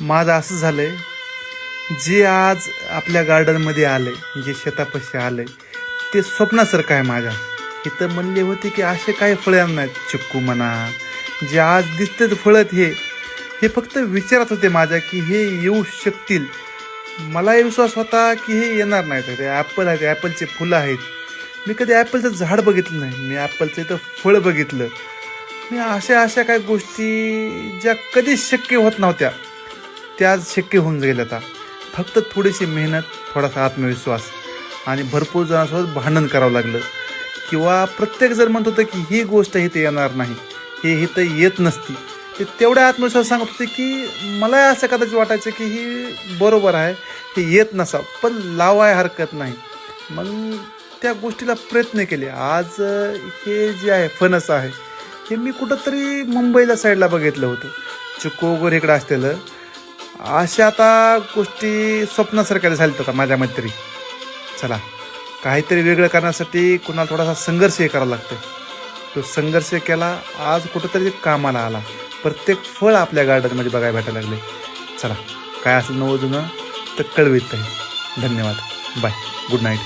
माझं असं झालंय जे आज आपल्या गार्डनमध्ये आलंय जे शेतापाशी आलंय ते स्वप्नासारखं आहे माझ्या. इथं म्हणले होते की असे काही फळं आणणार चिक्कू म्हणा जे आज दिसतात फळत हे. हे फक्त विचारत होते माझ्या की हे येऊ शकतील. मलाही विश्वास होता की हे येणार नाहीत. ते ॲपल आहेत ॲपलचे फुलं आहेत. मी कधी ॲपलचं झाड बघितलं नाही. मी ॲपलचं इथं फळ बघितलं. मी अशा अशा काही गोष्टी ज्या कधीच शक्य होत नव्हत्या. त्या आज शक्य होऊन जाईल आता. फक्त थोडीशी मेहनत थोडासा आत्मविश्वास आणि भरपूर जणांसोबत भांडण करावं लागलं. किंवा प्रत्येक जण म्हणत होतं की ही गोष्ट इथे येणार नाही. हे इथं येत नसती. ते तेवढ्या आत्मविश्वास सांगत होते की मला असं कदाचित वाटायचं की ही बरोबर आहे हे येत नसावं. पण लावाय हरकत नाही. मग त्या गोष्टीला प्रयत्न केले. आज हे जे आहे फणस आहे हे मी कुठंतरी मुंबईला साईडला बघितलं होतं. चिको वगैरे इकडं असलेलं. अशा आता गोष्टी स्वप्नासारख्या झाल्या आता माझ्या मते तरी चला काहीतरी वेगळं करण्यासाठी कुणाला थोडासा संघर्ष हे करावा लागतं तो संघर्ष केला आज कुठंतरी कामाला आला. प्रत्येक फळ आपल्या गार्डनमध्ये बघायला भेटायला लागले. चला काय असेल नवं जुनं तर कळवीत नाही. धन्यवाद. Bye good night